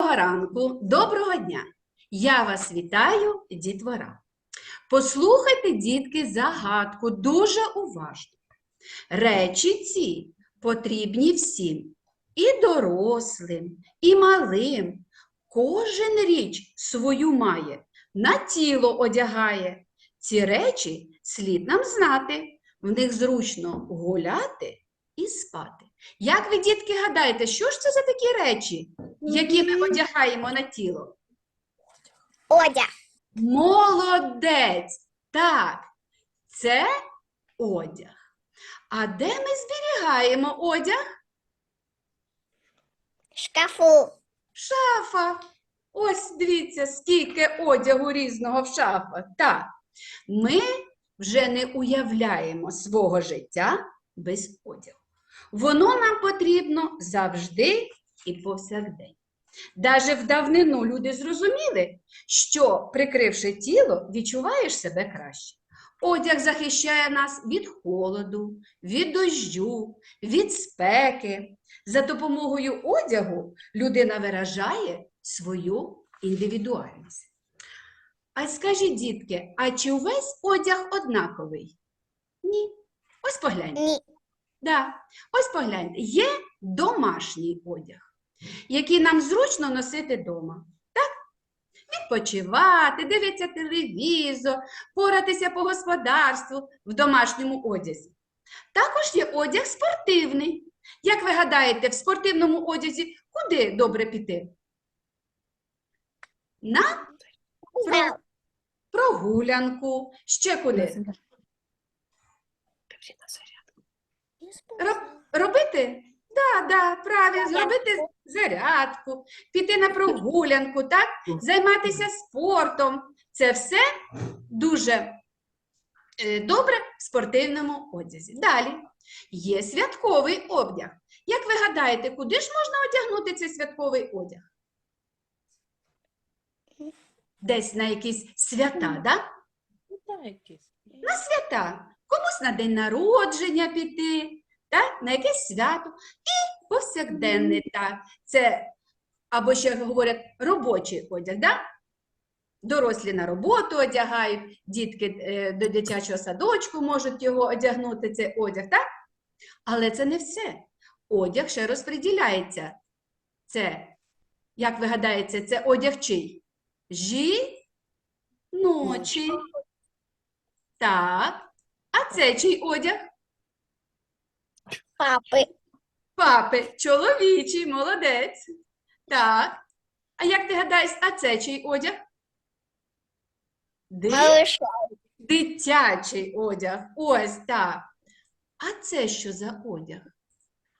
Доброго ранку, доброго дня! Я вас вітаю, дітвора. Послухайте, дітки, загадку дуже уважно. Речі ці потрібні всім, і дорослим, і малим. Кожен річ свою має, на тіло одягає. Ці речі слід нам знати, в них зручно гуляти і спати. Як ви, дітки, гадаєте, що ж це за такі речі? які ми одягаємо на тіло. Одяг. Молодець! Так, це одяг. А де ми зберігаємо одяг? Шкафу. Шафа. Ось дивіться, скільки одягу різного в шафах. Так, ми вже не уявляємо свого життя без одягу. Воно нам потрібно завжди і повсякдень. Даже в давнину люди зрозуміли, що, прикривши тіло, відчуваєш себе краще. Одяг захищає нас від холоду, від дощу, від спеки. За допомогою одягу людина виражає свою індивідуальність. А скажіть, дітки, а чи увесь одяг однаковий? Ні. Ось погляньте. Да. Ось погляньте, є домашній одяг, який нам зручно носити вдома. Так? Відпочивати, дивитися телевізор, поратися по господарству в домашньому одязі. Також є одяг спортивний. Як ви гадаєте, в спортивному одязі куди добре піти? На прогулянку. Ще куди? Роб- Робити? Да, да, правильно, зробити зарядку, піти на прогулянку, так? Займатися спортом. Це все дуже е, добре в спортивному одязі. Далі є святковий одяг. Як ви гадаєте, куди ж можна одягнути цей святковий одяг? Десь на якісь свята, да? На свята. Комусь на день народження піти, так? на якесь свято. І повсякденний так. Це, або ще говорять, робочий одяг. Да? Дорослі на роботу одягають, дітки е, до дитячого садочку можуть його одягнути, цей одяг, так? Але це не все. Одяг ще розподіляється. Це, як ви гадаєте, це одяг чий? Жіночий. Так. А це чий одяг? Папи. Папи, чоловічий, молодець. Так. А як ти гадаєш, а це чий одяг? Ди- Малыша. Дитячий одяг. Ось так. А це що за одяг?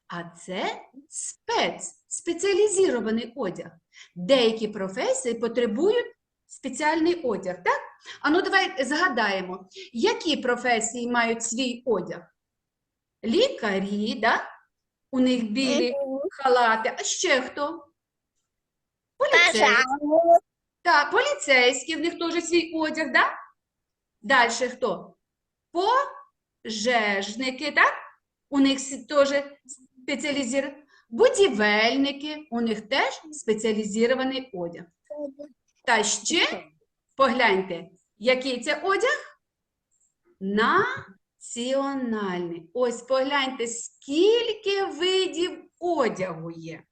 А це спец, спеціалізований одяг. Деякі професії потребують спеціальний одяг, так? А ну давай згадаємо, які професії мають свій одяг? Лікарі, да? У них білі халати. А ще хто? Поліцейські. Так, поліцейські, в них теж свій одяг, да? Далі хто? Пожежники, так? У них теж спеціалізовані. Будівельники, у них теж спеціалізований одяг. Та ще погляньте, який це одяг? Національний. Ось погляньте, скільки видів одягу є.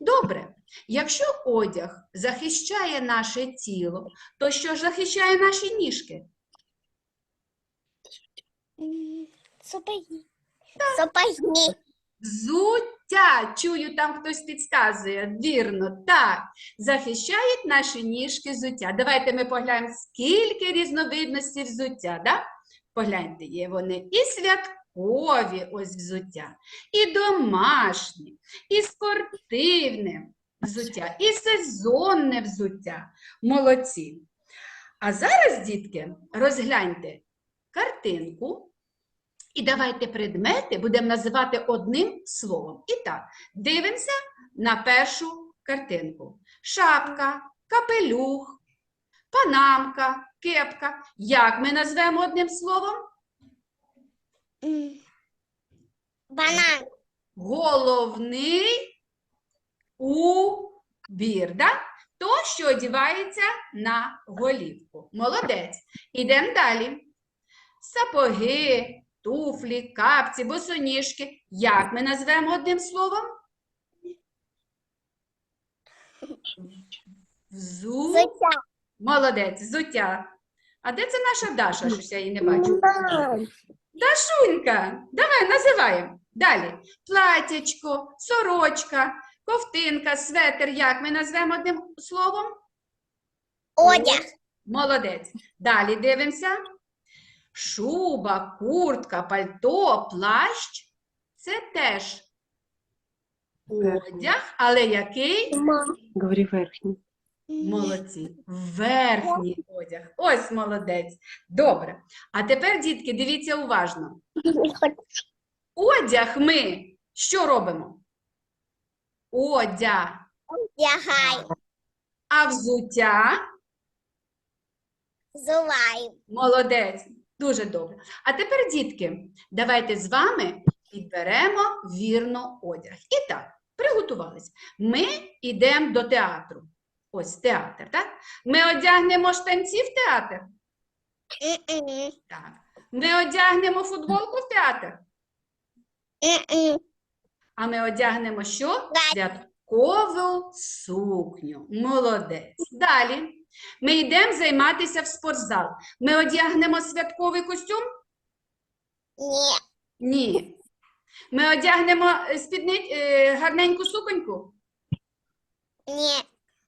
Добре, якщо одяг захищає наше тіло, то що ж захищає наші ніжки? Сапоги. Сапоги. Взуття. Чую, там хтось підказує. Вірно, так. Захищають наші ніжки взуття. Давайте ми поглянемо, скільки різновидностей взуття. Да? Погляньте, є вони і святкові ось взуття, і домашні, і спортивне взуття, і сезонне взуття. Молодці. А зараз, дітки, розгляньте картинку. І давайте предмети будемо називати одним словом. І так, дивимося на першу картинку. Шапка, капелюх, панамка, кепка. Як ми назвемо одним словом? Банан. Головний у Бір, да? То, що одівається на голівку. Молодець. Ідемо далі. Сапоги, туфлі, капці, босоніжки. Як ми назвемо одним словом? Взу. Зуття. Молодець, взуття. А де це наша Даша? Щось я її не бачу. Дашунька, давай називаємо. Далі. Платячко, сорочка, ковтинка, светер. Як ми назвемо одним словом? Одяг. Молодець. Далі дивимося. Шуба, куртка, пальто, плащ це теж одяг, але який? Говори верхній. Молодці. Верхній одяг. Ось молодець. Добре. А тепер, дітки, дивіться уважно. Одяг ми що робимо? Одяг. Одягай. А взуття Зувай. молодець. Дуже добре. А тепер, дітки, давайте з вами підберемо вірно одяг. І так, приготувались. Ми йдемо до театру. Ось театр, так? Ми одягнемо штанці в театр. Так. Ми одягнемо футболку в театр. А ми одягнемо що? Святкову сукню. Молодець. Далі. Ми йдемо займатися в спортзал. Ми одягнемо святковий костюм? Ні. Ні. Ми одягнемо е, спідни... е, гарненьку суконьку? Ні.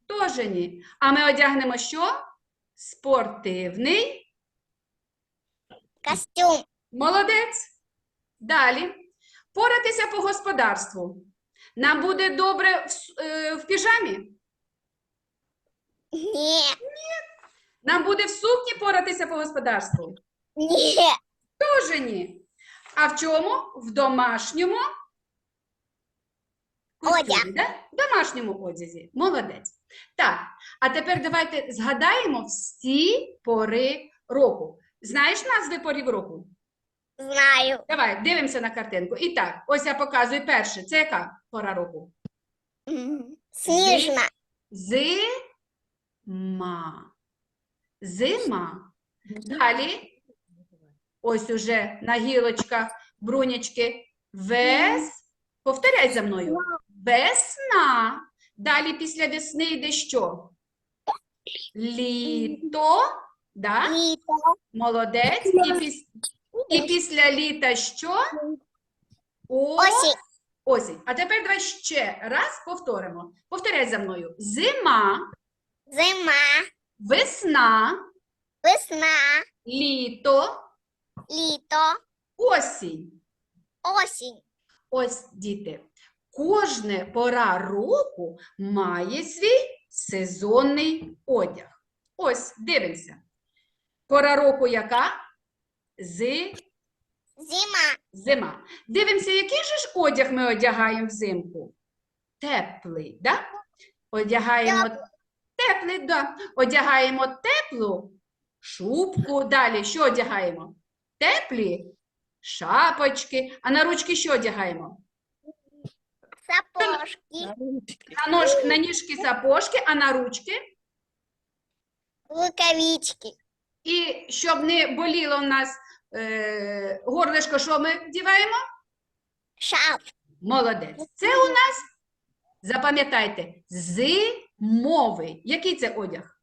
Теж ні. А ми одягнемо що? Спортивний. Костюм. Молодець. Далі. Поратися по господарству. Нам буде добре в, е, в піжамі? Ні. Нам буде в сукні поратися по господарству? Ні. Тоже ні. А в чому? В домашньому Одяг. да? В домашньому одязі. Молодець. Так, а тепер давайте згадаємо всі пори року. Знаєш назви порів року? Знаю. Давай, дивимося на картинку. І так, ось я показую перше. Це яка пора року? Сніжна. Зима. Зима. Далі, ось уже на гілочках, брунячки. Вес. Повторяй за мною. Весна. Далі після весни йде що? Літо. Да? Літо. Молодець. І, піс... І після літа що? О... Осінь. Осінь. А тепер давай ще раз повторимо. Повторяй за мною. Зима, Зима. весна, Весна. літо, Літо. осінь. Осінь. Ось, діти, кожне пора року має свій сезонний одяг. Ось, дивимося. Пора року яка? Зи... Зима. Зима. Дивимося, який же ж одяг ми одягаємо взимку? Теплий, да? Одягаємо теплий, да. Одягаємо теплу шубку. Далі що одягаємо? Теплі шапочки. А на ручки що одягаємо? Сапожки. На, нож, на ніжки сапожки, а на ручки. Рукавички. І щоб не боліло в нас е, горлишко, що ми вдіваємо? Шап. Молодець. Це у нас, запам'ятайте, зимовий. Який це одяг?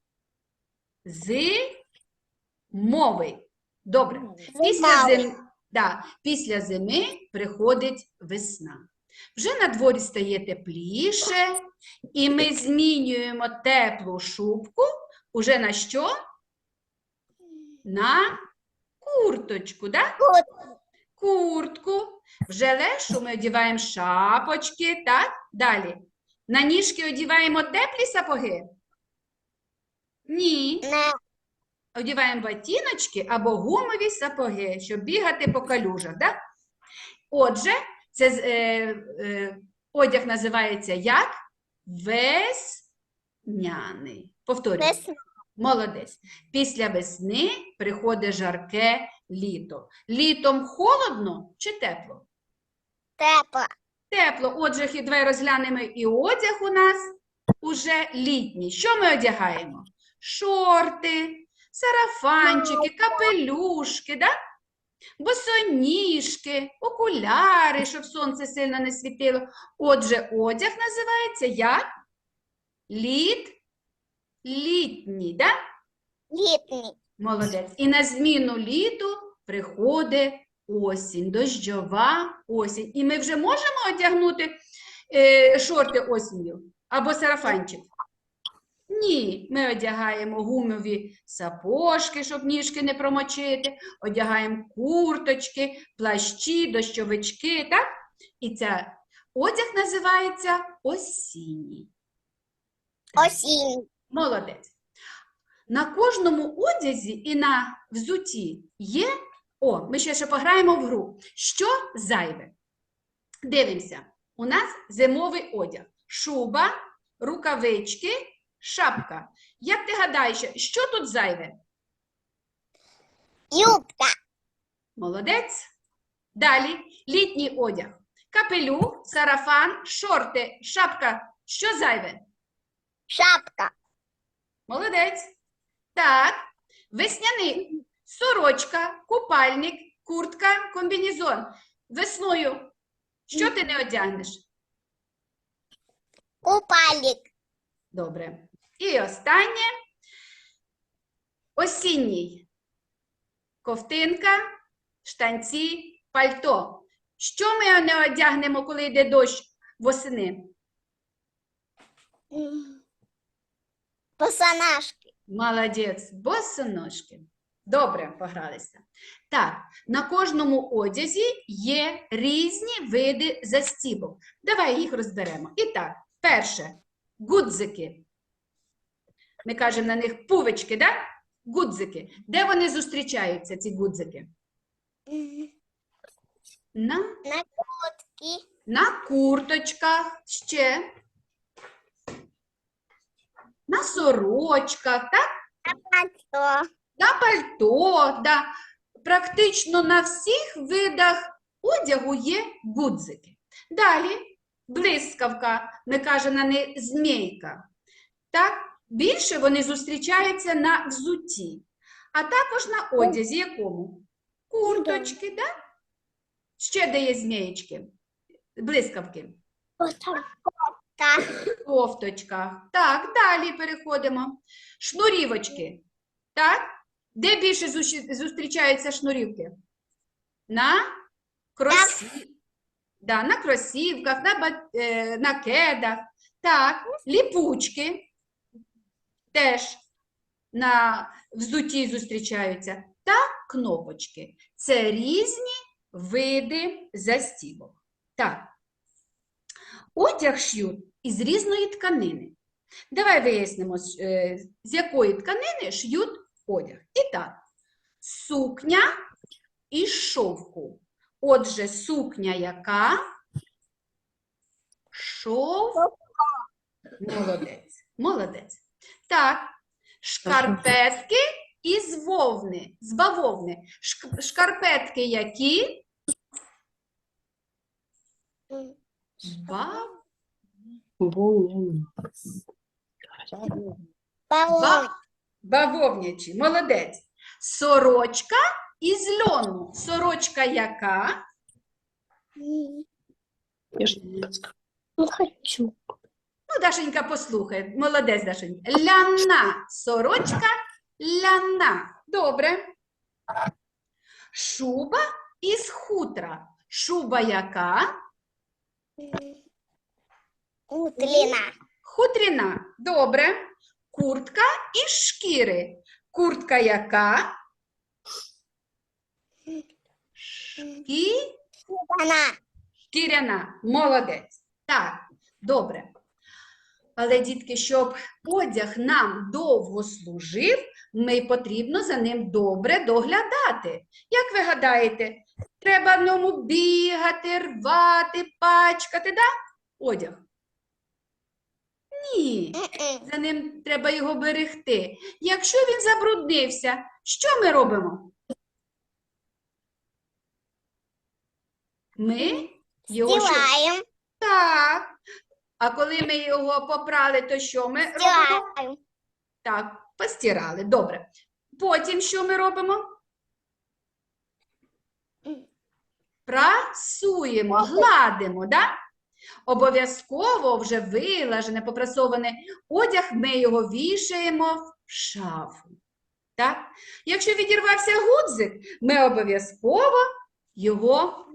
Зимовий. Добре. Після зими, да, після зими приходить весна. Вже на дворі стає тепліше, і ми змінюємо теплу шубку уже на що? На курточку, да? Куртку. Вже легшу ми одіваємо шапочки, так? Далі. На ніжки одіваємо теплі сапоги? Ні. Не. Одіваємо ботиночки або гумові сапоги, щоб бігати по калюжах. Да? Отже, це е, е, одяг називається як? Весняний. Повторюю. Весна. Молодець. Після весни приходить жарке літо. Літом холодно чи тепло? Тепло. Тепло. Отже, давай розглянемо і одяг у нас уже літній. Що ми одягаємо? Шорти, сарафанчики, капелюшки, да? босоніжки, окуляри, щоб сонце сильно не світило. Отже, одяг називається як? Літ, літній, да? Літній. Молодець. І на зміну літу приходить осінь, дощова осінь. І ми вже можемо одягнути е, шорти осінню або сарафанчик? Ні, ми одягаємо гумові сапожки, щоб ніжки не промочити, одягаємо курточки, плащі, дощовички, так? І ця одяг називається осінній. Осінь. Молодець. На кожному одязі і на взуті є. О, ми ще, ще пограємо в гру. Що зайве? Дивимося. У нас зимовий одяг. Шуба, рукавички, шапка. Як ти гадаєш, що тут зайве? Юбка. Молодець. Далі літній одяг. Капелюх, сарафан, шорти, шапка. Що зайве? Шапка. Молодець. Так. Весняний. Сорочка, купальник, куртка, комбінезон. Весною. Що ти не одягнеш? Купальник. Добре. І останнє. Осінній. Ковтинка, штанці, пальто. Що ми не одягнемо, коли йде дощ восени? Босоножки. Молодець, босоножки. Добре погралися. Так, на кожному одязі є різні види застібок. Давай їх розберемо. І так, перше гудзики. Ми кажемо на них пувички, да? Гудзики. Де вони зустрічаються, ці гудзики? На, На куртки. на курточках ще. На сорочках, так? На пальто. На пальто, да. Практично на всіх видах одягу є гудзики. Далі блискавка, ми кажемо на неї змійка. Так, більше вони зустрічаються на взутті, а також на одязі якому? Курточки, да? Ще де є змієчки? Блискавки. Так. кофточках. Так, далі переходимо. Шнурівочки. Так? Де більше зустрічаються шнурівки? На кросі... да, на кросівках, на, ба- е, на кедах. Так, ліпучки теж на взуті зустрічаються. Та кнопочки. Це різні види застібок. Так. Одяг шьють із різної тканини. Давай вияснимо, з- е, якої тканини шьють одяг. І так, сукня із шовку. Отже, сукня яка? Шов. Молодець. Молодець. Так, шкарпетки із вовни, з бавовни. Шк- Шкарпетки які? М. Ба- Бавовна. Ба- Бавовнячі, молодець. Сорочка із льону. Сорочка яка? М. Не хочу. Ну, Дашенька, послухай. Молодець, Дашенька. Ляна. Сорочка ляна. Добре. Шуба із хутра. Шуба яка? Утлина. Хутряна. Добре. Куртка із шкіри. Куртка яка? Она. Шкіряна, молодець. Так, добре. Але, дітки, щоб одяг нам довго служив, ми потрібно за ним добре доглядати. Як ви гадаєте, треба в ньому бігати, рвати, пачкати, да? Одяг? Ні. За ним треба його берегти. Якщо він забруднився, що ми робимо? Ми його? Стилаем. Так. А коли ми його попрали, то що ми робимо? Так, постирали. Добре. Потім що ми робимо? Прасуємо, гладимо, да? Обов'язково вже вилажене, попрасований одяг, ми його вішаємо в шафу. Так? Якщо відірвався гудзик, ми обов'язково його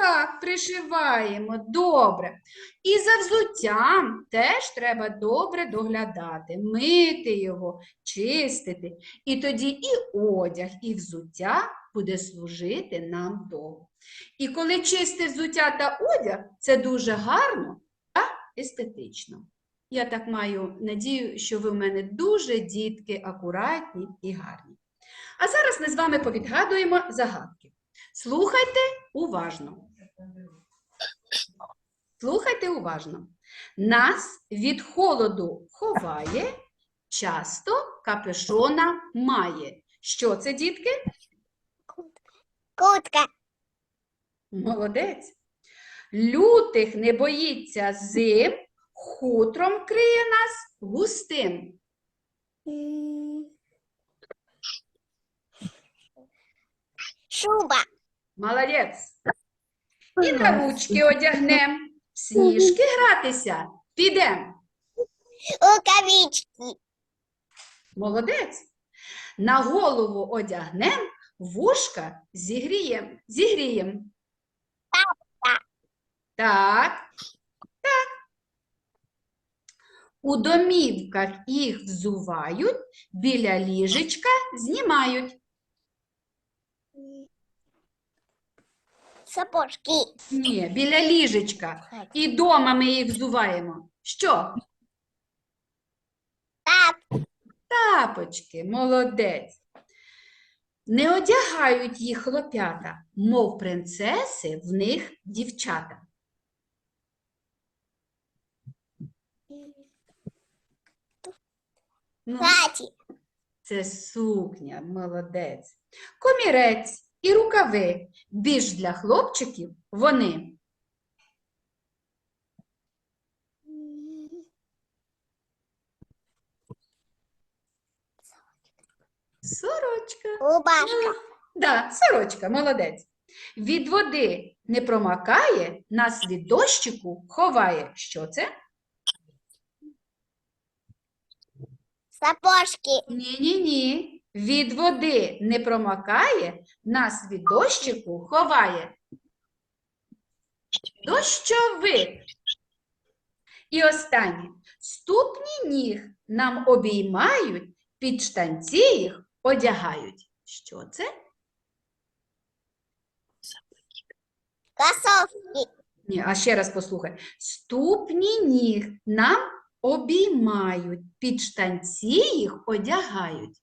так, пришиваємо, добре. І за взуттям теж треба добре доглядати, мити його, чистити. І тоді і одяг, і взуття буде служити нам довго. І коли чисте взуття та одяг, це дуже гарно та естетично. Я так маю надію, що ви в мене дуже дітки, акуратні і гарні. А зараз ми з вами повідгадуємо загадки. Слухайте уважно. Слухайте уважно. Нас від холоду ховає, часто капюшона має. Що це, дітки? Кутка. Молодець. Лютих не боїться зим, хутром криє нас густим. Шуба. Молодець. І на ручки одягнем. В Сніжки гратися підем. Рукавички. Молодець. На голову одягнем, вушка зігрієм. Зігрієм. Так. Так. У домівках їх взувають, біля ліжечка знімають. Сапожки. Ні, біля ліжечка. І дома ми їх взуваємо. Що? Тапочки, молодець. Не одягають їх хлопята, мов принцеси в них дівчата. Ну, Платье. це сукня, молодець. Комірець і рукави. Більш для хлопчиків вони. Сорочка. Рубашка. Да, сорочка, молодець. Від води не промакає, нас від дощику ховає. Що це? Сапожки. Ні-ні-ні. Від води не промакає, нас від дощику ховає. Дощовик. І останнє. Ступні ніг нам обіймають, під штанці їх одягають. Що це? Кроссовки. Ні, а ще раз послухай. Ступні ніг нам обіймають, під штанці їх одягають.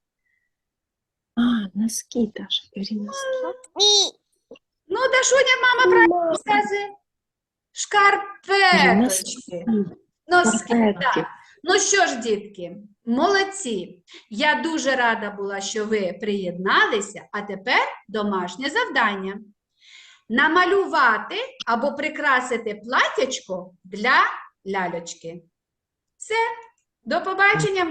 А, носки, Даша, бери носки. Ну, Дашуня, мама правильно сказує. Шкарпеточки. Носки. Так. Ну що ж, дітки, молодці. Я дуже рада була, що ви приєдналися, а тепер домашнє завдання. Намалювати або прикрасити платячко для лялечки. Все, до побачення.